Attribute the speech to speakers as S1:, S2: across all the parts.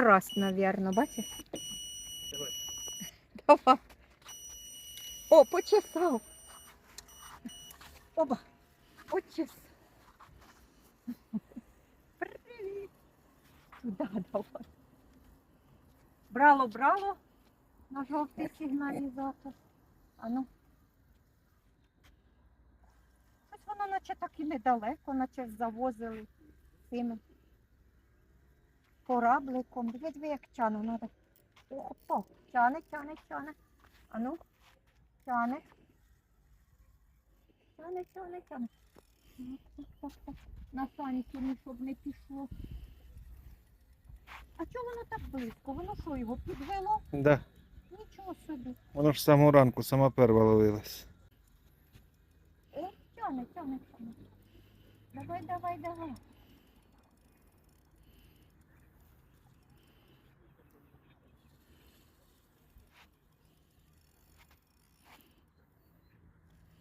S1: карась, навірно, бачиш? Давай. О, почесав. Оба. Почесав. Привіт. Да, давай. Брало, брало на жовтий сигналізатор. А ну. Ось воно наче так і недалеко, наче завозили цими корабликом. Диви, як тяну надо. Опа, тяне, тяне, тяне. А ну, тяне. Тяне, тяне, тяне. Так, так, так. На саніки, ну, щоб не пішло. А чого воно так близько? Воно що, його підвело?
S2: Да.
S1: Нічого собі.
S2: Воно ж самого ранку сама перва ловилась.
S1: О, тяне, тяне, тяне. Давай, давай, давай.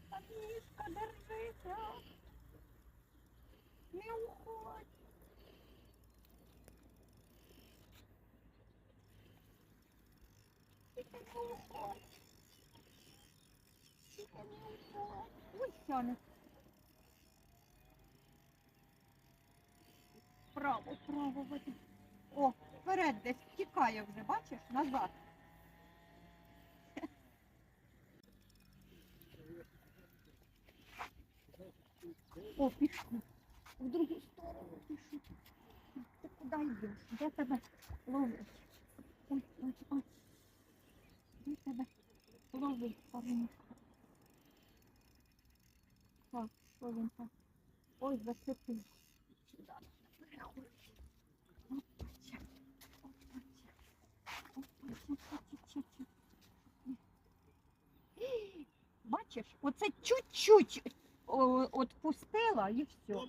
S1: Та мішка, держися. Не уходь. Тільки не уходь. Тільки не уходь. Ой. Право, право, води. О, вперед десь втікає вже, бачиш, назад. О, пішов. В другу сторону пішов. Ти куди йдеш? Де тебе ловить? Ой, ой, ой. Де тебе ловить, парничка? Там? Ой. Ей, Бачиш, оце чуть-чуть отпустила і все.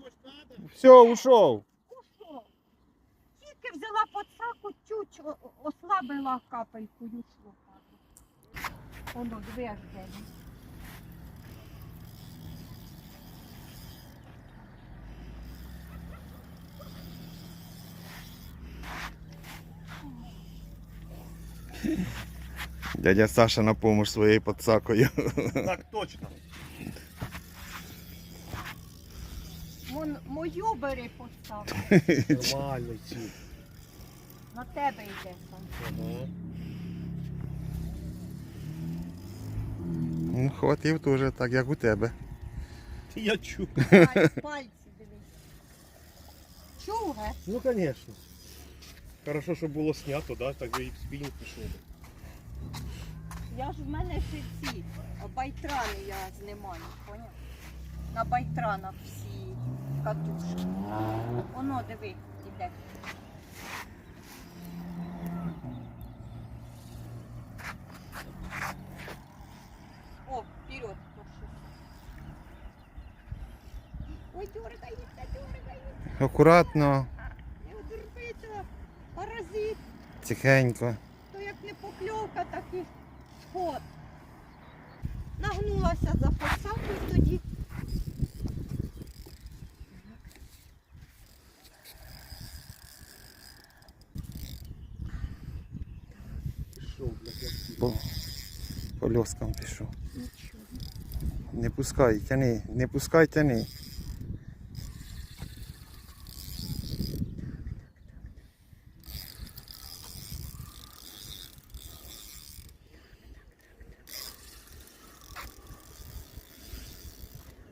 S2: Все, ушов.
S1: Ушов. Тільки взяла подсаку, чуть ослабила капельку і ушло. Воно дві аж
S2: Дядя Саша на помощь своєю подсакою.
S3: Так точно.
S1: Вон мою бери подсаку.
S3: Нормально ці.
S1: На тебе йде там.
S3: Ага.
S2: Ну, хватив теж так, як у тебе.
S3: Я чую.
S1: Пальці дивись. Чув, ге?
S3: Ну, конечно. Хорошо, що було снято, да? так би і спінінг пішов.
S1: Я ж в мене ще ці байтрани я знімаю, поняв? На байтранах всі катушки. Воно диви, іде. О, вперед. Ой, дергається, дергається.
S2: Акуратно, тихенько.
S1: То як не покльовка, так і сход. Нагнулася за посадкою тоді.
S2: По, по льоскам пішов.
S1: Нічого.
S2: Не пускай, тяни, не пускай, тяни.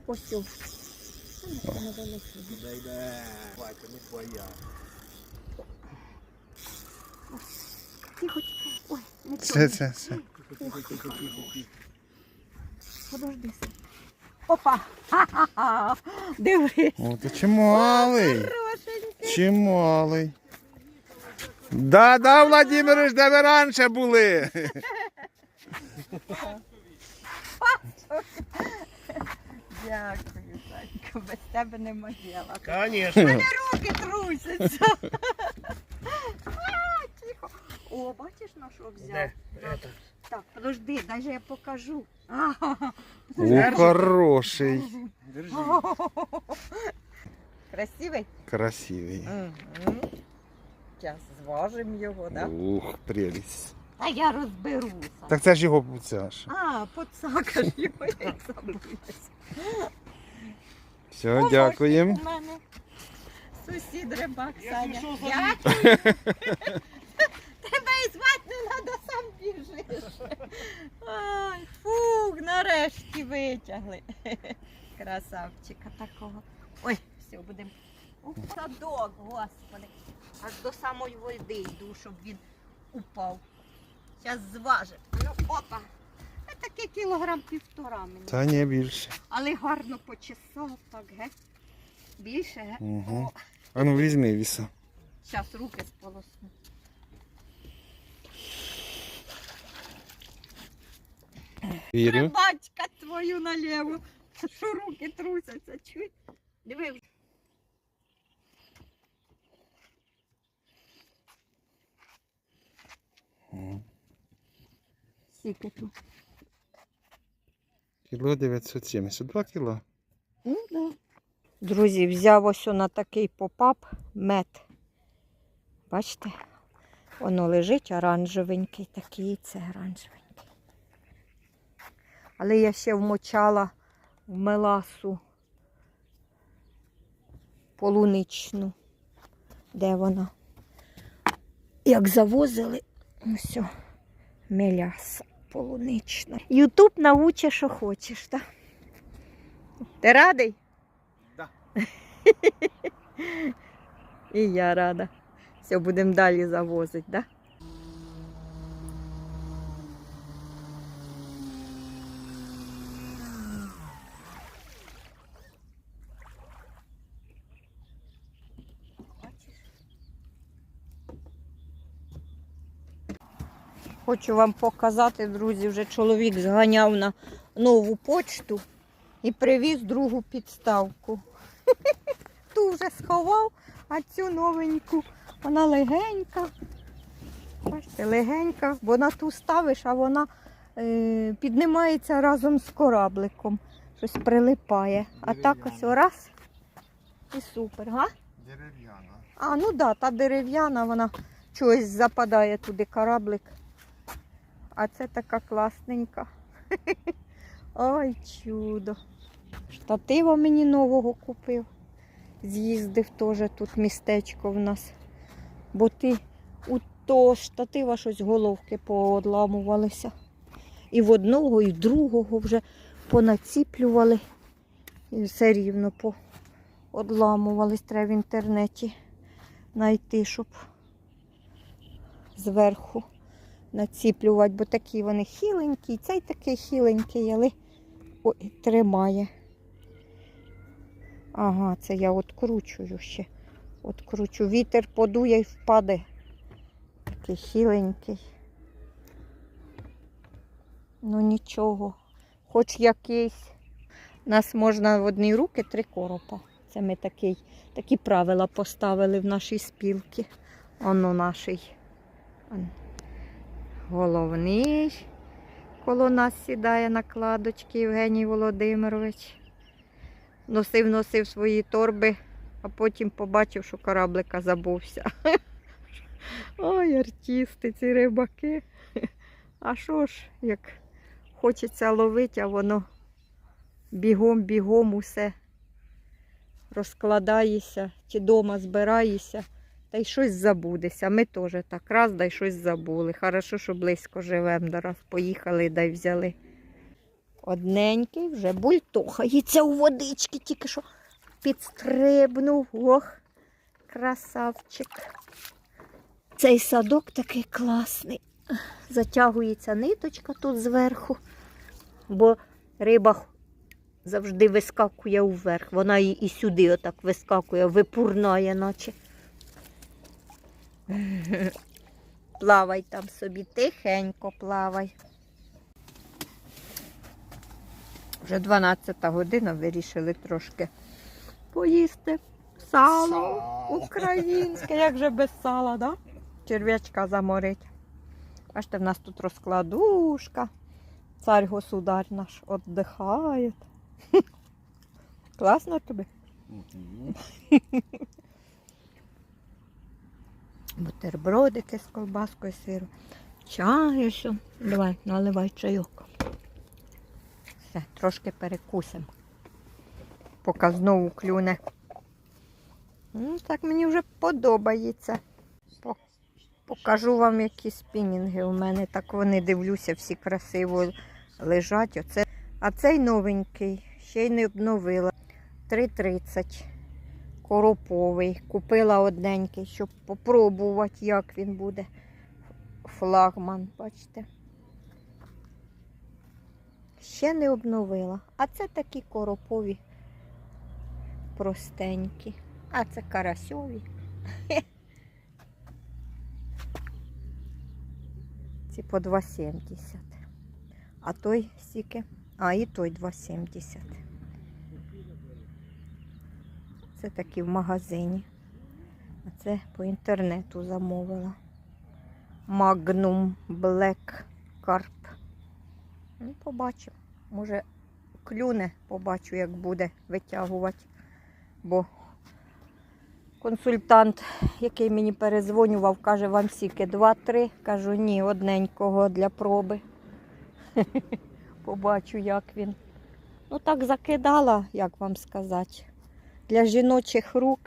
S1: Ось цю.
S3: Дай, дай. Вайка, не твоя.
S1: Тихо. Ой, не
S2: Це, це, це.
S3: Тихо, тихо, тихо, тихо, тихо.
S1: Подожди. Опа! Ха-ха-ха! Дивись.
S2: О, то чималий.
S1: Хорошенький.
S2: Чималий. Да, да, Владимирович, де ви раніше були.
S1: Дякую, Санько. Без тебе нема діла.
S3: Конечно.
S1: Руки трусяться. О, бачиш, на що взяв?
S3: Де?
S1: Так, подожди, даже я покажу.
S2: О, хороший.
S3: Держи.
S1: Красивий?
S2: Красивий.
S1: Зараз зважимо його, так?
S2: Ух, прелість.
S1: А я розберуся.
S2: Так це ж його ця ж.
S1: А, поцакаш його, я забулась.
S2: Все, дякуємо.
S1: Сусід рибак Саня. Дякую. Тебе і звати не треба, сам біжиш. Ай, фух, нарешті витягли. Красавчика такого. Ой, все, будемо. У садок, господи. Аж до самої води йду, щоб він упав. Зараз зважив. Ну, опа. Це таке кілограм півтора мені.
S2: Та ні більше.
S1: Але гарно почесав так, ге? Більше, ге?
S2: Угу.
S1: О,
S2: А ну візьми віса.
S1: зараз руки сполосну.
S2: Вірю.
S1: Рибачка твою наліво. Що руки трусяться, чуй. Диви. Скільки тут?
S2: Кіло 970. 2 кіло.
S1: Ну, да. Друзі, взяв ось на такий попап мед. Бачите? Воно лежить оранжевенький, такий це оранжевенький. Але я ще вмочала в меласу полуничну. Де вона? Як завозили, ось, меляса полунична. Ютуб научить, що хочеш, так? Ти радий?
S2: Да.
S1: І я рада. Все, будемо далі завозити, так? Да? Хочу вам показати, друзі, вже чоловік зганяв на нову почту і привіз другу підставку. Ту вже сховав, а цю новеньку. Вона легенька. Бачите, легенька, бо на ту ставиш, а вона е, піднімається разом з корабликом. Щось прилипає. А так ось раз і супер, га?
S2: Дерев'яна.
S1: А, ну да, та дерев'яна, вона чогось западає туди кораблик. А це така класненька. Ой, чудо. Штатива мені нового купив. З'їздив теж тут містечко в нас. Бо ти у того штатива щось головки поодламувалися. І в одного, і в другого вже понаціплювали. І все рівно поодламувались. Треба в інтернеті знайти, щоб зверху націплювати, бо такі вони хіленькі, цей такий хіленький, але ой, тримає. Ага, це я откручую ще. Откручу. Вітер подує і впаде. Такий хіленький. Ну нічого. Хоч якийсь. Нас можна в одні руки три коропа. Це ми такий, такі правила поставили в нашій спілці. Оно наший. Головний коло нас сідає на кладочки Євгеній Володимирович. Носив, носив свої торби, а потім побачив, що кораблика забувся. Ой, артисти, ці рибаки. А що ж, як хочеться ловити, а воно бігом-бігом усе розкладаєшся, чи дома збираєшся, та й щось забудеться. Ми теж так раз, да й щось забули. Хорошо, що близько живемо, да раз поїхали да й взяли. Одненький вже бультохається у водички, тільки що підстрибнув. Ох, красавчик. Цей садок такий класний. Затягується ниточка тут зверху, бо риба завжди вискакує вверх. Вона і, сюди отак вискакує, випурнає, наче. Плавай там собі, тихенько плавай. Вже 12 година вирішили трошки поїсти. Сало,
S3: Сало.
S1: українське, як же без сала, да? Черв'ячка заморить. Бачите, в нас тут розкладушка. Цар государ наш віддихає. Класно тобі? Бутербродики з колбаскою сиру. Чаю що. Давай, наливай чайок. Все, трошки перекусимо. Поки знову клюне. Ну, так мені вже подобається. Покажу вам, які спінінги у мене. Так вони дивлюся, всі красиво лежать. Оце. А цей новенький, ще й не обновила. 3,30. Короповий. Купила одненький, щоб попробувати, як він буде. Флагман, бачите. Ще не обновила. А це такі коропові простенькі. А це карасьові. Ці по 2,70. А той стільки. А і той 2,70. Це такі в магазині. А це по інтернету замовила. Magnum Black Carp. Ну, побачу. Може, клюне, побачу, як буде витягувати. Бо консультант, який мені перезвонював, каже, вам сіки 2-3. Кажу, ні, одненького для проби. Побачу, як він. Ну так закидала, як вам сказати. Для жіночих рук.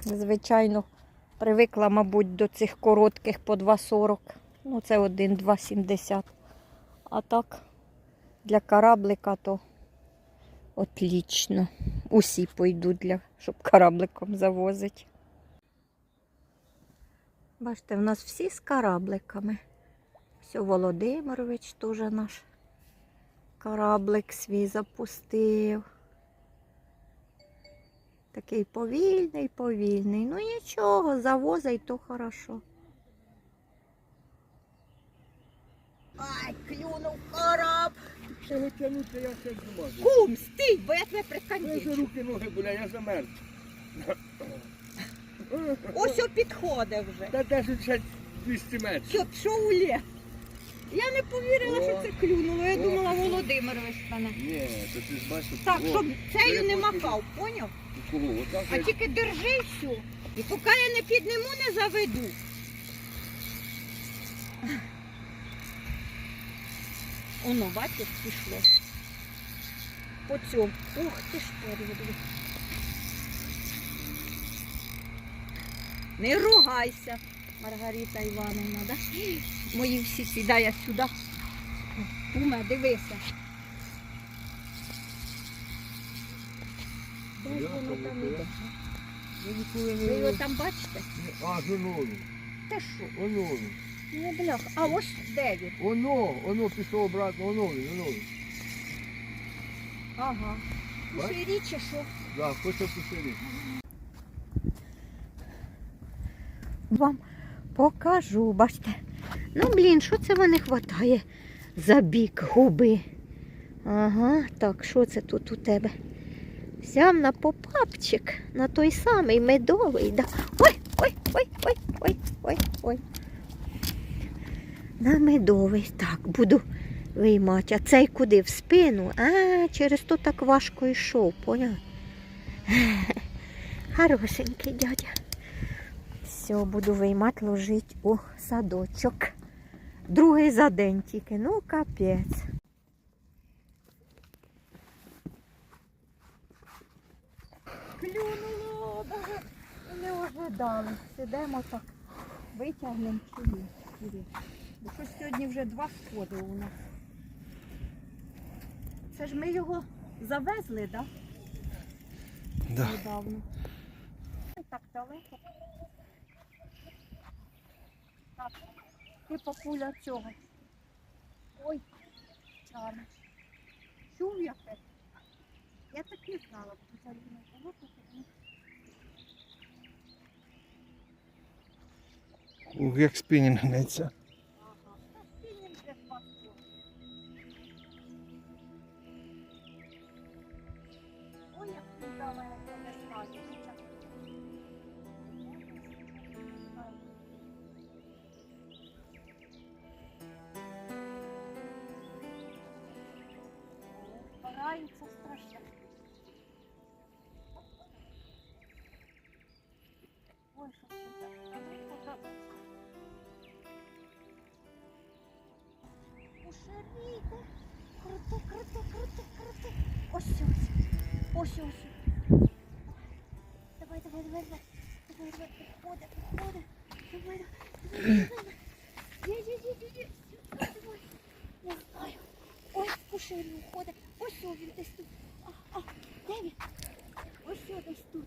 S1: Звичайно, привикла, мабуть, до цих коротких по 2,40. Ну, це один 2,70. А так, для кораблика то отлично. Усі пойдуть, для, щоб корабликом завозити. Бачите, в нас всі з корабликами. Все, Володимирович теж наш кораблик свій запустив. Такий повільний, повільний. Ну нічого, завозить, то хорошо. Ай, клюнув кораб.
S3: Ще не тягнути, я ще зможу.
S1: Кум, стій, бо я тебе
S3: Я
S1: прикандічу.
S3: вже руки ноги буля, я замерз.
S1: Ось о підходить вже.
S3: Та десь ще 200 метрів.
S1: Що, пішов у ліс. Я не повірила,
S3: О.
S1: що це клюнуло. Я
S3: О.
S1: думала, Володимирович мене.
S3: Ні, то ти ж бачиш.
S1: Так,
S3: о,
S1: щоб цею не махав, поняв?
S3: Кого?
S1: А тільки держи всю. І поки я не підниму, не заведу. Оно, бачиш, пішло. По цьому. Ух ти ж переведу. Не ругайся, Маргарита Івановна, да? Мої всі сідає сюди. Куме, дивися. Де ж воно там іде?
S3: Я ніколи
S1: Ви
S3: не...
S1: його там бачите?
S3: А, жонові.
S1: Та що?
S3: Воно.
S1: Ну, бляха. А ось де він?
S3: Воно, воно пішло обратно, воно, воно.
S1: Ага.
S3: Бач?
S1: Пішли річі, що?
S3: Да, хоче посидіти.
S1: Вам покажу, бачите. Ну, блін, що це мене хватає за бік губи? Ага, так, що це тут у тебе? Взяв на попапчик, на той самий медовий. Да. Ой, ой, ой, ой, ой, ой, ой. На медовий. Так, буду виймати. А цей куди? В спину? А, через то так важко йшов, поняв? Хорошенький дядя. Все, буду виймати, ложити у садочок. Другий за день тільки. Ну, капець. Клюнуло, даже не ожидали. Сидимо так, витягнемо чи ні. Бо щось сьогодні вже два сходи у нас. Це ж ми його завезли, так? Да?
S2: Да.
S1: Недавно. Не так далеко. Так, ти папуля цього. Ой, чар. Чув яке? Я так і знала, бо це не було тут. ну,
S2: Ух, як спінінг гнеться.
S1: Ой, як кушаріте. Круто, круто, круто, круто. Ось ось. Ось ось. Давай, давай, давай, давай. Давай, давай, підходи, підходи. Давай, давай, давай, давай. Є, є, є, є, є. Давай, давай. Я знаю. Ой, кушарі уходить. Ось о, він десь тут. А, а, де він? Ось о, десь тут.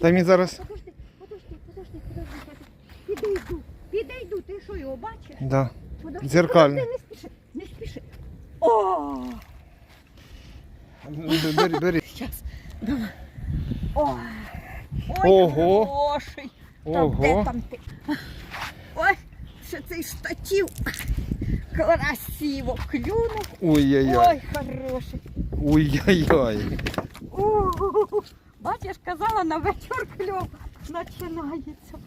S2: Та він зараз.
S1: Подожди,
S2: Да.
S1: Подожди,
S2: Дзеркально.
S1: подожди, не спіши, не спіши. О!
S2: Бери, бери.
S1: Щас. Давай. О! Ой,
S2: Ого.
S1: хороший. Там, де
S2: Ого.
S1: там ти? Ой, ще цей штатів. Красиво клюнув.
S2: Ой-ой-ой.
S1: Ой, хороший.
S2: Ой-ой-ой.
S1: О, бачиш, казала, на вечір кльов починається.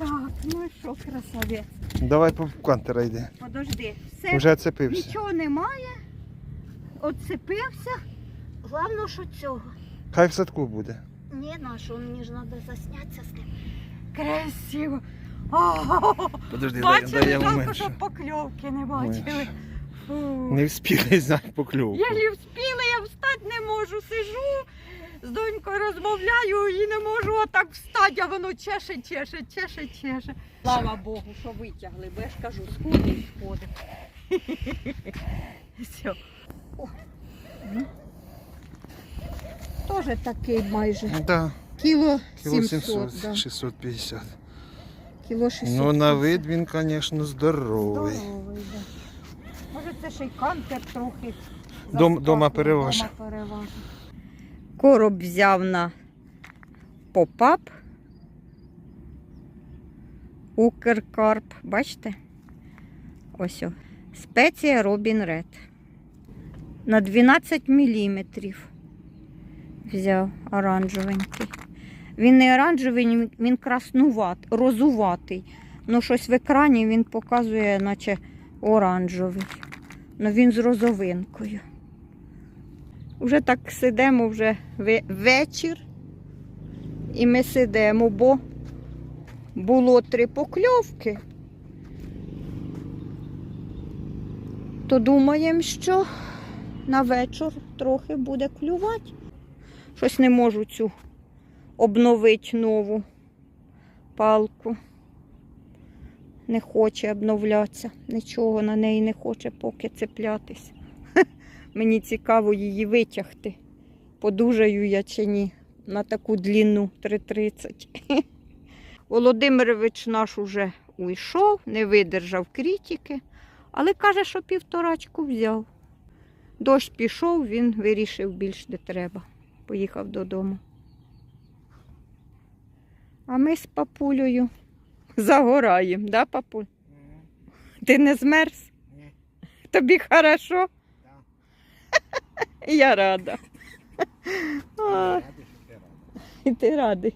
S1: Так, ну і що, красавець.
S2: Давай по кантера йди.
S1: Подожди, все,
S2: Уже цепився.
S1: нічого немає. Отцепився. Головне, що цього.
S2: Хай в садку буде.
S1: Ні, на що, мені ж треба заснятися з ним. Красиво. О,
S2: Подожди,
S1: бачили, жалко, що покльовки не бачили.
S2: Менше.
S1: Фу.
S2: Не вспіли знати покльовку.
S1: Я не вспіла, я встати не можу. Сижу, з донькою розмовляю і не можу отак встати, а воно чеше, чеше, чеше, чеше. Слава Богу, що витягли, бо я ж кажу, сходить, сходить. Все. О. Тоже такий майже.
S2: Да,
S1: Кіло
S2: кіло
S1: 700,
S2: 700,
S1: да.
S2: 650.
S1: Кіло 600.
S2: Ну на вид він, звісно, здоровий.
S1: Здоровий, да. Може це ще й кантер трохи.
S2: Дом- дома переважив.
S1: дома переважив. Короб взяв на поп-ап. Укркарп. Бачите? Ось о. Спеція Робін Ред. На 12 мм взяв оранжевенький. Він не оранжевий, він краснуват, розуватий. Ну, щось в екрані він показує, наче оранжевий. Ну він з розовинкою. Уже так сидимо вже вечір. І ми сидимо, бо було три покльовки. То думаємо, що на вечір трохи буде клювати. Щось не можу цю обновити нову палку. Не хоче обновлятися. Нічого на неї не хоче поки цеплятись. Мені цікаво її витягти. Подужаю я чи ні на таку длину 3,30. Володимирович наш уже уйшов, не видержав критики, але каже, що півторачку взяв. Дощ пішов, він вирішив більш де треба. Поїхав додому. А ми з папулею загораємо, да, папуль? Ти не змерз? Тобі хорошо? Я рада. А, І ти радий.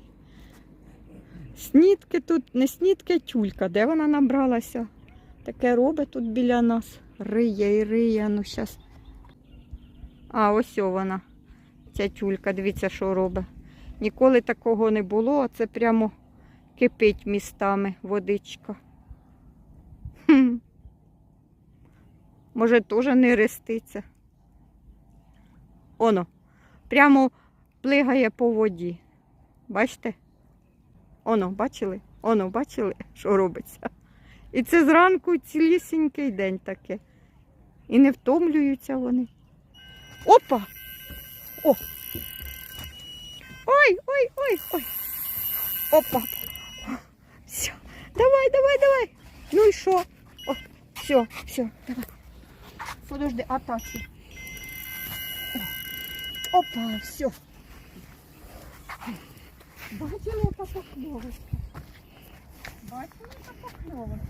S1: Снітки тут, не снітки, а тюлька. Де вона набралася? Таке робить тут біля нас. Риє і риє, ну щас. А, ось вона. Ця тюлька, дивіться, що робить. Ніколи такого не було, а це прямо кипить містами водичка. Хм. Може, теж не реститься. Оно, прямо плигає по воді. Бачите? Оно, бачили? Оно, бачили, що робиться? І це зранку цілісінький день таке. І не втомлюються вони. Опа! О! Ой, ой, ой, ой. Опа. Все. Давай, давай, давай. Ну і що? О, все, все, давай. Подожди, атаки. Опа, все. Бачили яка покльовочка? Бачили яка покльовочка?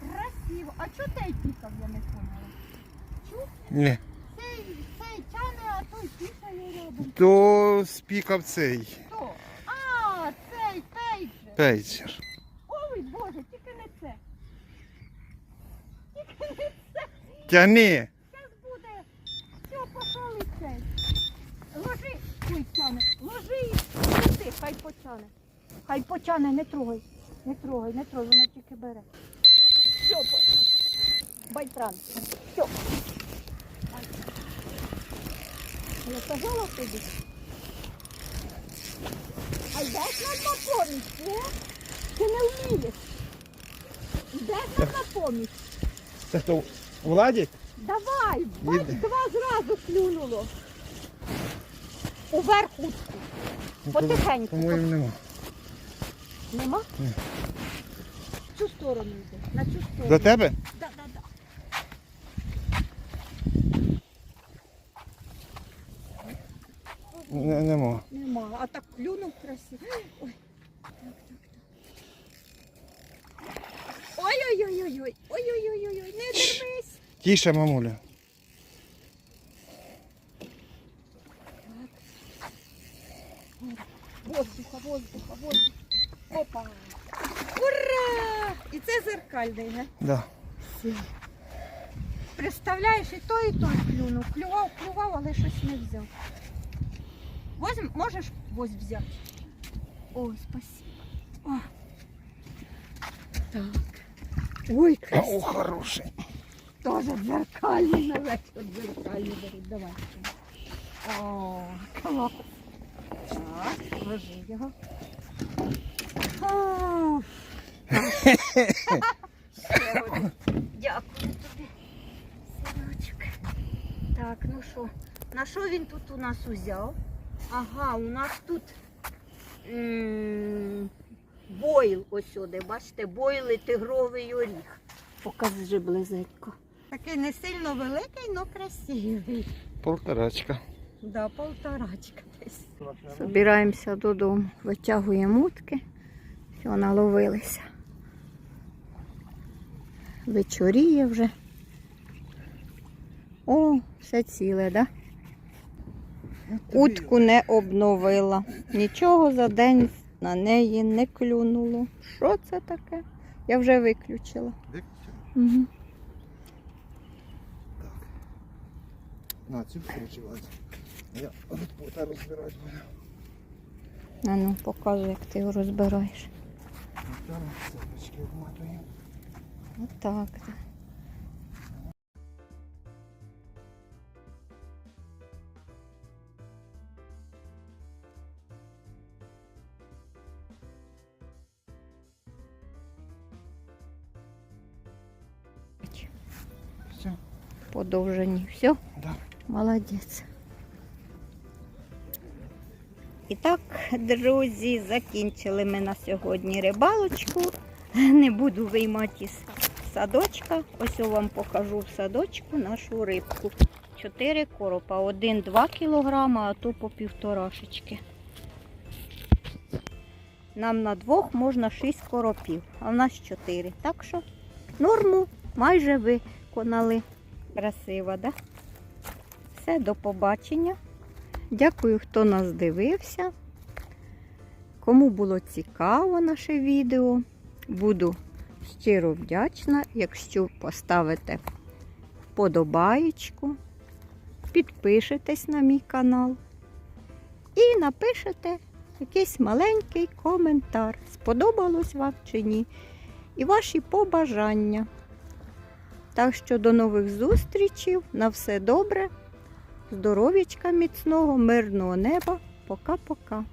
S1: Красиво. А чого той пікав, я не поняла? Чув?
S2: Ні.
S1: Цей, цей тяне, а той пікає рядом.
S2: То спікав цей
S1: Хто? А, цей пейджер.
S2: пейджер.
S1: Ой, Боже, тільки не це. Тільки не це.
S2: Тяни.
S1: Зараз буде. Все, пішов і цей. Ой, тяне. Ложи і хай потяне. Хай потяне, не трогай. Не трогай, не трогай, воно тільки бере. Все, байтран. Все. Я казала тобі. А йдеш нам на поміч, не? Ти не вмієш. Йдеш нам на поміч.
S2: Це хто? Владік?
S1: Давай, бач,
S2: Іде.
S1: два зразу клюнуло. Уверх утку. Потихеньку.
S2: По-моєму, нема.
S1: Нема?
S2: Ні.
S1: В цю сторону йде. На цю сторону.
S2: До тебе?
S1: Да, да, да.
S2: Не, нема.
S1: Нема. А так клюнув красиво. Ой. Ой-ой-ой-ой-ой. Ой-ой-ой-ой. Не дервись.
S2: Тіше, мамуля.
S1: Воздуха, воздуха, воздуха. Опа. Ура! І це зеркальний, га?
S2: Да.
S1: Представляєш, і той, і той клюнув. Клював, клював, але щось не взяв. Возьм, можеш ось взяти? О, спасибо. О. Так. Ой,
S2: О, хороший.
S1: Тоже дзеркальний на вечір. Дзеркальний беруть. Давай. О, клас. Так, ложи його. Ще один. Дякую тобі. Синочок. Так, ну що, на що він тут у нас узяв? Ага, у нас тут бойл ось сюди, бачите, бойл і тигровий оріх. Покажи близенько. Такий не сильно великий, але красивий.
S2: Полторачка.
S1: Да, полторачка десь. Збираємося додому, витягуємо утки. Все, наловилися. Вечоріє вже. О, все ціле, да? Утку не обновила. Нічого за день на неї не клюнуло. Що це таке? Я вже виключила. Виключила? Угу.
S2: На, цю включилась. Я репота розбирати буду.
S1: А ну, показуй, як ти його розбираєш. Отак. так.
S2: Все.
S1: Подовжені. Все?
S2: Да.
S1: Молодець. І так, друзі, закінчили ми на сьогодні рибалочку. Не буду виймати із садочка. Ось я вам покажу в садочку нашу рибку. Чотири коропа. Один-два кілограма, а то по півторашечки. Нам на двох можна шість коропів, а в нас чотири. Так що норму майже виконали. Красиво, так? Да? Все, до побачення. Дякую, хто нас дивився. Кому було цікаво наше відео, буду щиро вдячна, якщо поставите вподобаєчку, підпишетесь на мій канал і напишете якийсь маленький коментар, сподобалось вам чи ні, і ваші побажання. Так що до нових зустрічей, на все добре. Здоров'ячка міцного, мирного неба. Пока-пока.